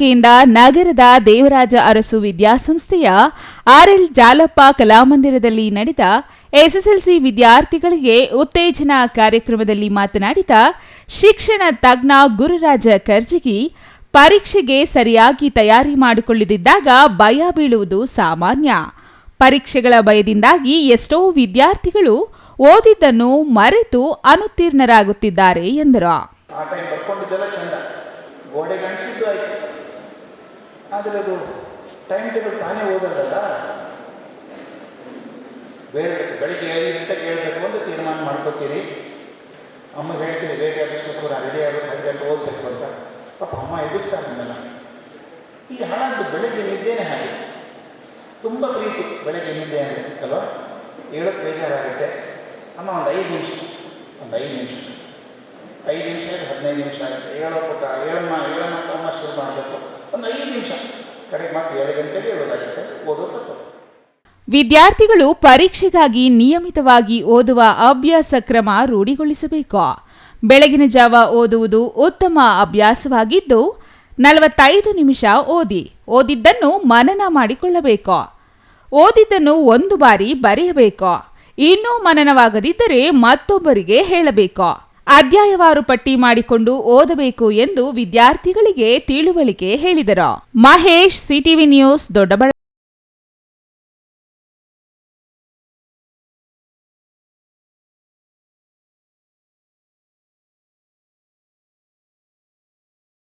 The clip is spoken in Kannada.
ಕೇಂದ್ರ ನಗರದ ದೇವರಾಜ ಅರಸು ವಿದ್ಯಾಸಂಸ್ಥೆಯ ಆರ್ಎಲ್ ಜಾಲಪ್ಪ ಕಲಾಮಂದಿರದಲ್ಲಿ ನಡೆದ ಎಸ್ಎಸ್ಎಲ್ಸಿ ವಿದ್ಯಾರ್ಥಿಗಳಿಗೆ ಉತ್ತೇಜನ ಕಾರ್ಯಕ್ರಮದಲ್ಲಿ ಮಾತನಾಡಿದ ಶಿಕ್ಷಣ ತಜ್ಞ ಗುರುರಾಜ ಕರ್ಜಿಗಿ, ಪರೀಕ್ಷೆಗೆ ಸರಿಯಾಗಿ ತಯಾರಿ ಮಾಡಿಕೊಳ್ಳದಿದ್ದಾಗ ಭಯ ಬೀಳುವುದು ಸಾಮಾನ್ಯ. ಪರೀಕ್ಷೆಗಳ ಭಯದಿಂದಾಗಿ ಎಷ್ಟೋ ವಿದ್ಯಾರ್ಥಿಗಳು ಓದಿದ್ದನ್ನು ಮರೆತು ಅನುತ್ತೀರ್ಣರಾಗುತ್ತಿದ್ದಾರೆ ಎಂದರು. ಆದರೆ ಅದು ಟೈಮ್ ಟೇಬಲ್ ತಾನೇ ಓದೋದಲ್ಲ? ಬೇರೆ ಬೆಳಿಗ್ಗೆ ಐದು ಗಂಟೆಗೆ ಹೇಳಬೇಕು ಅಂತ ತೀರ್ಮಾನ ಮಾಡ್ಕೋತೀರಿ ಅಮ್ಮ ಹೇಳ್ತೀರಿ ಬೇಗ ಎಬ್ಬಿಸ್ಬೇಕು ನಾನು ರೆಡಿ ಆಗಬೇಕು ಐದು ಗಂಟೆ ಓದಬೇಕು ಅಂತ. ಪಾಪ ಅಮ್ಮ ನನ್ನನ್ನು ಈಗ ಹಾಳಾದ್ದು ಬೆಳಗ್ಗೆ ನಿದ್ದೆನೇ ಹಾಗೆ. ತುಂಬ ಪ್ರೀತಿ ಬೆಳಗ್ಗೆ ನಿದ್ದೆ ಅಂತ ಅಲ್ವಾ? ಹೇಳೋಕ್ಕೆ ಬೇಜಾರಾಗುತ್ತೆ. ಅಮ್ಮ ಒಂದು ಐದು ನಿಮಿಷ, ಒಂದು ಐದು ನಿಮಿಷ. ಐದು ನಿಮಿಷ ಹದಿನೈದು ನಿಮಿಷ ಆಗುತ್ತೆ. ಏಳೋ ಪುಟ್ಟ ಹೇಳಮ್ಮ ಹೇಳಮ್ಮ ತಮ್ಮ ಶುರು ಮಾಡಬೇಕು. ಒಂದು ಐದು ನಿಮಿಷ. ಕಡೆ ಮತ್ತೆ ಏಳು ಗಂಟೆಗೆ ಹೇಳೋದಾಗುತ್ತೆ ತಪ್ಪು. ವಿದ್ಯಾರ್ಥಿಗಳು ಪರೀಕ್ಷೆಗಾಗಿ ನಿಯಮಿತವಾಗಿ ಓದುವ ಅಭ್ಯಾಸ ಕ್ರಮ ರೂಢಿಗೊಳಿಸಬೇಕು. ಬೆಳಗಿನ ಜಾವ ಓದುವುದು ಉತ್ತಮ ಅಭ್ಯಾಸವಾಗಿದ್ದು, ನಲವತ್ತೈದು ನಿಮಿಷ ಓದಿ. ಓದಿದ್ದನ್ನು ಮನನ ಮಾಡಿಕೊಳ್ಳಬೇಕು. ಓದಿದ್ದನ್ನು ಒಂದು ಬಾರಿ ಬರೆಯಬೇಕು. ಇನ್ನೂ ಮನನವಾಗದಿದ್ದರೆ ಮತ್ತೊಬ್ಬರಿಗೆ ಹೇಳಬೇಕು. ಅಧ್ಯಾಯವಾರು ಪಟ್ಟಿ ಮಾಡಿಕೊಂಡು ಓದಬೇಕು ಎಂದು ವಿದ್ಯಾರ್ಥಿಗಳಿಗೆ ತಿಳುವಳಿಕೆ ಹೇಳಿದರು. Mahesh CTV news Doddaballapura.